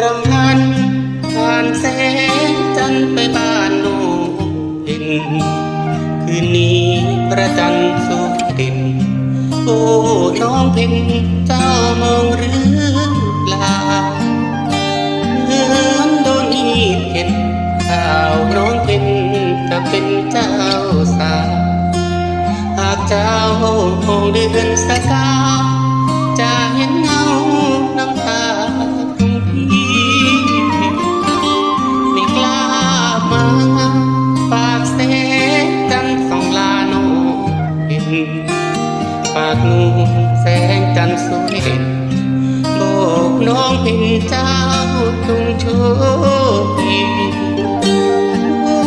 รำพันผ่านแสงจันไปบ้านโนดิน คืนนี้ประจันสุขดิน โอ้น้องเพ็ญเจ้ามองหรือเปล่าเหมือนโดนอีเห็นข่าวน้องเพ็ญจะเป็นเจ้าสาวหากเจ้าคงเดือนสกาจะเห็นเงาน้ำตา ฝากหนูแสงจันทร์สวยโบกน้องเป็นเจ้าตุงโชคดี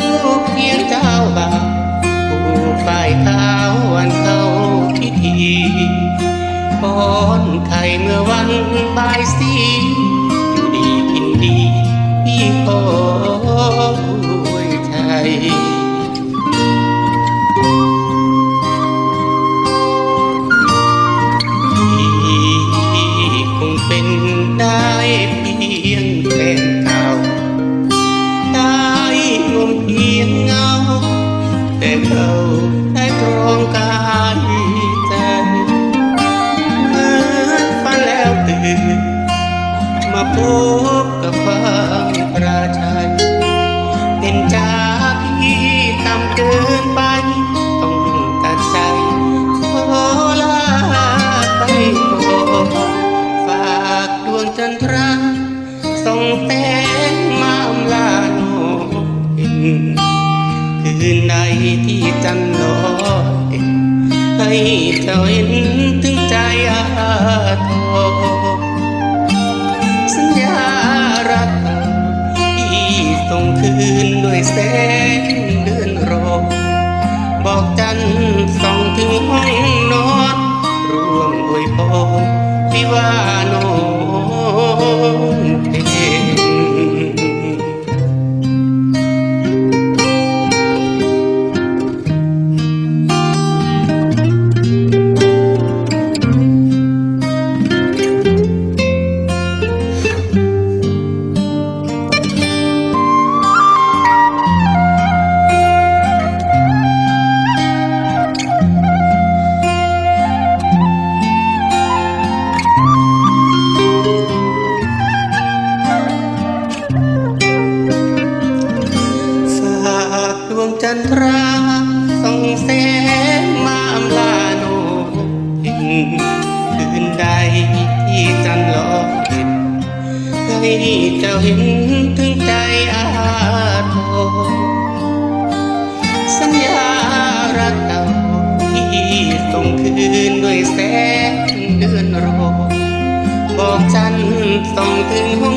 ลูกเพียงเจ้าบ่าผู้ฝ่ายขาววันเข้าพิธีป้อนไข่เมื่อวันบ่ายสีอยู่ดีกินดีพี่ขอ ได้ตรองกายใจเหมือนฝันแล้วตื่น มาพบกับความประชัยเป็นจากที่ตำเกินไป ต้องตัดใจขอลาไปก่อนฝากดวงจันทราส่องแสงมาอำลาโนเห็น นใดที่จันทร์ลอยให้เจ้าเห็นถึงใจอาทอสัญญารักที่ส่งคืนด้วยแสงเดือนรอบอกจันส่องถึง งจันทราส่องแสงมาอำลาโนเห็นคืนใดที่จันลอยเห็นให้เจ้าเห็นถึงใจอาทรสัญญารักเก่าที่ส่งคืนด้วยแสงเดือนรอบอกฉันส่องถึงห้อง